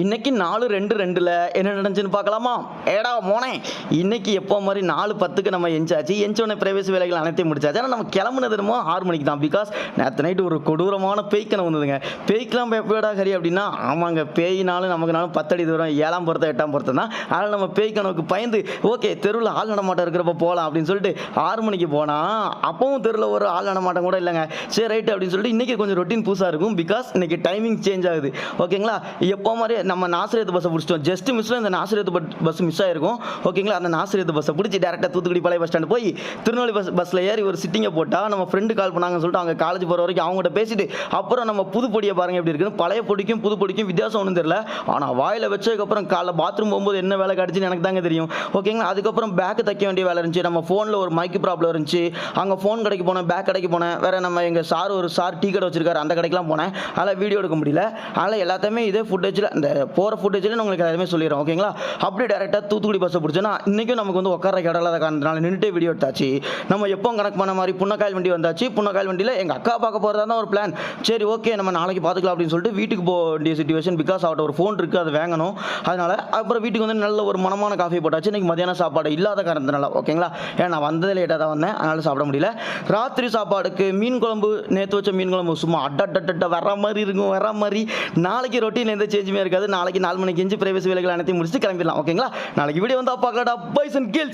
இன்னைக்கு நாலு ரெண்டு ரெண்டில் என்ன நடந்துச்சுன்னு பார்க்கலாமா? ஏடா மோனே இன்னைக்கு எப்போ மாதிரி நாலு பத்துக்கு நம்ம எஞ்சாச்சு எஞ்சோடனே பிரவேச வேலைகள் அனைத்தையும் முடிச்சாச்சு. ஆனால் நம்ம கிளம்புனது என்னமோ ஆறு மணிக்கு தான். பிகாஸ் நேற்று நைட்டு ஒரு கொடூரமான பேய்க்கணம் வந்ததுங்க. பேய்க்கெலாம் எப்படா சரி அப்படின்னா ஆமாங்க பேயினாலும் நமக்குனாலும் பத்தடி தூரம் ஏழாம் பொறுத்த எட்டாம் பொறுத்தம் தான். அதனால் நம்ம பேய்க்கணவுக்கு பயந்து ஓகே தெருவில் ஆள் நடமாட்டம் இருக்கிறப்ப போகலாம் அப்படின்னு சொல்லிட்டு ஆறு மணிக்கு போனால் அப்பவும் தெருவில் ஒரு ஆள் நடமாட்டம் கூட இல்லைங்க. சரி ரைட்டு அப்படின்னு சொல்லிட்டு இன்றைக்கி கொஞ்சம் ரொட்டீன் புதுசாக இருக்கும். பிகாஸ் இன்றைக்கி டைமிங் சேஞ்ச் ஆகுது. ஓகேங்களா எப்போ மாதிரி நம்ம நாசிரியத்து பஸ்ஸை பிடிச்சிட்டோம் ஜஸ்ட் மிஸ்ஸில் இந்த நாசிரியத்து பஸ் மிஸ் ஆயிருக்கும். ஓகேங்களா அந்த நாசிரியத்து பஸ்ஸை பிடிச்சி டேரெக்டாக தூத்துக்குடி பழைய பஸ் ஸ்டாண்டு போய் திருநெல்வேலி பஸ் பஸ்ஸில் ஏறி ஒரு சிட்டிங்கை போட்டால் நம்ம ஃப்ரெண்டு கால் பண்ணாங்கன்னு சொல்லிட்டு அவங்க காலேஜ் போகிற வரைக்கும் அவங்ககிட்ட பேசிட்டு அப்புறம் நம்ம புது பொடியை பாருங்க எப்படி இருக்குன்னு. பழைய பொடிக்கும் புது பொடிக்கும் வித்தியாசம் ஒன்றும் தெரியல. ஆனால் வாயில் வச்சதுக்கப்புறம் காலைல பாத்ரூம் போகும்போது என்ன வேலை கிடச்சின்னு எனக்கு தாங்க தெரியும். ஓகேங்களா அதுக்கப்புறம் பேக்கு தைக்க வேண்டிய வேலை இருந்துச்சு. நம்ம ஃபோனில் ஒரு மைக்கு ப்ராப்ளம் இருந்துச்சு. அங்கே ஃபோன் கடைக்கு போனேன் பேக் கடைக்கு போனேன். வேற நம்ம எங்கள் சார் ஒரு சார் டீ கடை வச்சிருக்காரு அந்த கடைக்கெலாம் போனேன். அதில் வீடியோ எடுக்க முடியல. அதனால் எல்லாத்தையுமே இதே ஃபுட்டேஜில் இந்த போகிற ஃபுட்டேஜில் உங்களுக்கு எல்லாருமே சொல்லிடுறோம் ஓகேங்களா அப்படியே டேரெக்டாக தூத்துக்குடி பஸ்ஸை பிடிச்சோன்னா இன்றைக்கும் நமக்கு வந்து உட்கார இடம் இல்லாத காரணத்தினால நின்றுட்டே வீடியோ எடுத்தாச்சு. நம்ம எப்போ கணக்கு பண்ண மாதிரி புன்னக்காயல் வண்டி வந்தாச்சு புன்னக்காயல் வண்டியில் எங்கள் அக்கா பார்க்க போகிறதா தான் ஒரு பிளான் சரி ஓகே நம்ம நாளைக்கு பார்த்துக்கலாம் அப்படின்னு சொல்லிட்டு வீட்டுக்கு போக வேண்டிய சுச்சுவேஷன் பிகாஸ் அவட்ட ஒரு ஃபோன் இருக்குது அது வாங்கணும். அதனால் அப்புறம் வீட்டுக்கு வந்து நல்ல ஒரு மனமான காஃபி போட்டாச்சு. இன்றைக்கி மதியான சாப்பாடு இல்லாத காரணத்தினால ஓகேங்களா ஏன்னா நான் வந்ததே லேட்டாக தான் வந்தேன் அதனால் சாப்பிட முடியல. ராத்திரி சாப்பாடுக்கு மீன் குழம்பு நேற்று வச்ச மீன் குழம்பு சும்மா அட்டட்ட வர மாதிரி இருக்கும் வர மாதிரி. நாளைக்கு ரொட்டீன் எந்த சேஞ்சுமே இருக்காது. நாளைக்கு நாலு மணிக்கு எஞ்சி பிரைவேசி வேலைகள் அனைத்தையும் முடிச்சுட்டு கிளம்பிடலாம். ஓகேங்களா? நாளைக்கு வீடியோ வந்து பார்க்கலாடா பைசன் கேள்ஸ்